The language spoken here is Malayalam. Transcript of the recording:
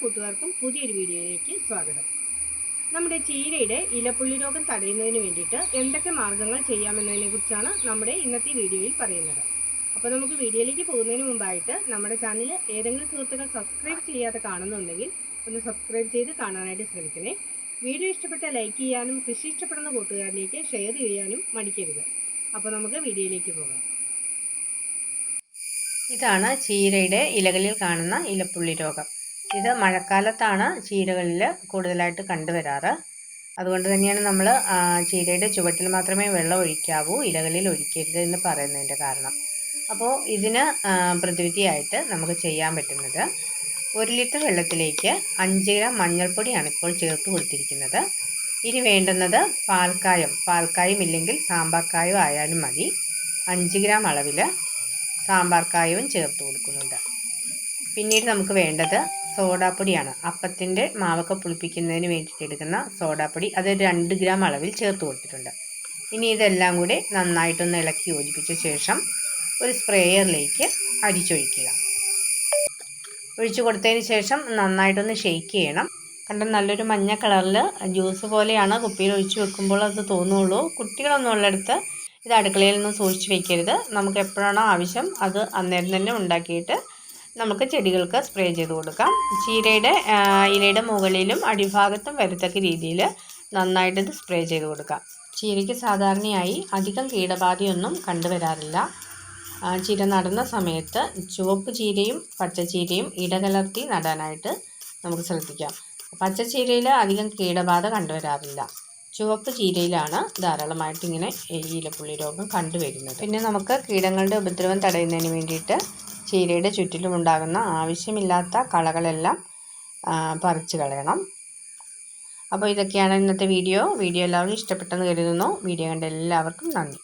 കൂട്ടുകാർക്കും പുതിയൊരു വീഡിയോയിലേക്ക് സ്വാഗതം. നമ്മുടെ ചീരയുടെ ഇലപ്പുള്ളി രോഗം തടയുന്നതിന് വേണ്ടിയിട്ട് എന്തൊക്കെ മാർഗങ്ങൾ ചെയ്യാമെന്നതിനെക്കുറിച്ചാണ് നമ്മുടെ ഇന്നത്തെ വീഡിയോയിൽ പറയുന്നത്. അപ്പോൾ നമുക്ക് വീഡിയോയിലേക്ക് പോകുന്നതിന് മുമ്പായിട്ട് നമ്മുടെ ചാനൽ ഏതെങ്കിലും സുഹൃത്തുക്കൾ സബ്സ്ക്രൈബ് ചെയ്യാതെ കാണുന്നുണ്ടെങ്കിൽ ഒന്ന് സബ്സ്ക്രൈബ് ചെയ്ത് കാണാനായിട്ട് ശ്രമിക്കണേ. വീഡിയോ ഇഷ്ടപ്പെട്ട ലൈക്ക് ചെയ്യാനും കൃഷി ഇഷ്ടപ്പെടുന്ന കൂട്ടുകാരിലേക്ക് ഷെയർ ചെയ്യാനും മടിക്കരുത്. അപ്പോൾ നമുക്ക് വീഡിയോയിലേക്ക് പോകാം. ഇതാണ് ചീരയുടെ ഇലകളിൽ കാണുന്ന ഇലപ്പുള്ളി രോഗം. ഇത് മഴക്കാലത്താണ് ചീരകളിൽ കൂടുതലായിട്ട് കണ്ടുവരാറ്. അതുകൊണ്ട് തന്നെയാണ് നമ്മൾ ചീരയുടെ ചുവട്ടിൽ മാത്രമേ വെള്ളം ഒഴിക്കാവൂ ഇലകളിൽ ഒഴിക്കരുത് എന്ന് പറയുന്നതിന്റെ കാരണം. അപ്പോൾ ഇതിന് പ്രതിവിധിയായിട്ട് നമുക്ക് ചെയ്യാൻ പറ്റുന്നത് ഒരു ലിറ്റർ വെള്ളത്തിലേക്ക് അഞ്ച് ഗ്രാം മഞ്ഞൾപ്പൊടിയാണ് ഇപ്പോൾ ചേർത്ത് കൊടുത്തിരിക്കുന്നത്. ഇനി വേണ്ടുന്നത് പാൽക്കായം. പാൽക്കായം ഇല്ലെങ്കിൽ സാമ്പാർ ആയാലും മതി. അഞ്ച് ഗ്രാം അളവിൽ സാമ്പാർ കായവും ചേർത്ത് കൊടുക്കുന്നുണ്ട്. പിന്നീട് നമുക്ക് വേണ്ടത് സോഡാപ്പൊടിയാണ്. അപ്പത്തിന്റെ മാവൊക്കെ പുളിപ്പിക്കുന്നതിന് വേണ്ടിയിട്ട് എടുക്കുന്ന സോഡാപ്പൊടി അത് രണ്ട് ഗ്രാം അളവിൽ ചേർത്ത് കൊടുത്തിട്ടുണ്ട്. ഇനി ഇതെല്ലാം കൂടി നന്നായിട്ടൊന്ന് ഇളക്കി യോജിപ്പിച്ച ശേഷം ഒരു സ്പ്രേയറിലേക്ക് അരിച്ചൊഴിക്കുക ഒഴിച്ചു കൊടുത്തതിന് ശേഷം നന്നായിട്ടൊന്ന് ഷെയ്ക്ക് ചെയ്യണം. കണ്ട നല്ലൊരു മഞ്ഞ കളറിൽ ജ്യൂസ് പോലെയാണ് കുപ്പിയിൽ ഒഴിച്ചു വെക്കുമ്പോൾ അത് തോന്നുള്ളൂ. കുട്ടികളൊന്നും ഉള്ളിടത്ത് ഇത് അടുക്കളയിൽ നിന്ന് സൂക്ഷിച്ച് വെക്കരുത്. നമുക്ക് എപ്പോഴാണോ ആവശ്യം അത് അന്നേരം തന്നെ ഉണ്ടാക്കിയിട്ട് നമുക്ക് ചെടികൾക്ക് സ്പ്രേ ചെയ്ത് കൊടുക്കാം. ചീരയുടെ ഇലയുടെ മുകളിലും അടിഭാഗത്തും വരത്തക്ക രീതിയിൽ നന്നായിട്ട് സ്പ്രേ ചെയ്ത് കൊടുക്കാം. ചീരയ്ക്ക് സാധാരണയായി അധികം കീടബാധയൊന്നും കണ്ടുവരാറില്ല. ചീര നടുന്ന സമയത്ത് ചുവപ്പ് ചീരയും പച്ചച്ചീരയും ഇടകലർത്തി നടാനായിട്ട് നമുക്ക് ശ്രദ്ധിക്കാം. പച്ചച്ചീരയിൽ അധികം കീടബാധ കണ്ടുവരാറില്ല. ചുവപ്പ് ചീരയിലാണ് ധാരാളമായിട്ട് ഇങ്ങനെ ഇലപ്പുള്ളി രോഗം കണ്ടുവരുന്നത്. പിന്നെ നമുക്ക് കീടങ്ങളുടെ ഉപദ്രവം തടയുന്നതിന് വേണ്ടിയിട്ട് ചീരയുടെ ചുറ്റിലും ഉണ്ടാകുന്ന ആവശ്യമില്ലാത്ത കളകളെല്ലാം പറിച്ചു കളയണം. അപ്പോൾ ഇതൊക്കെയാണ് ഇന്നത്തെ വീഡിയോ. വീഡിയോ എല്ലാവരും ഇഷ്ടപ്പെട്ടെന്ന് കരുതുന്നു. വീഡിയോ കണ്ട എല്ലാവർക്കും നന്ദി.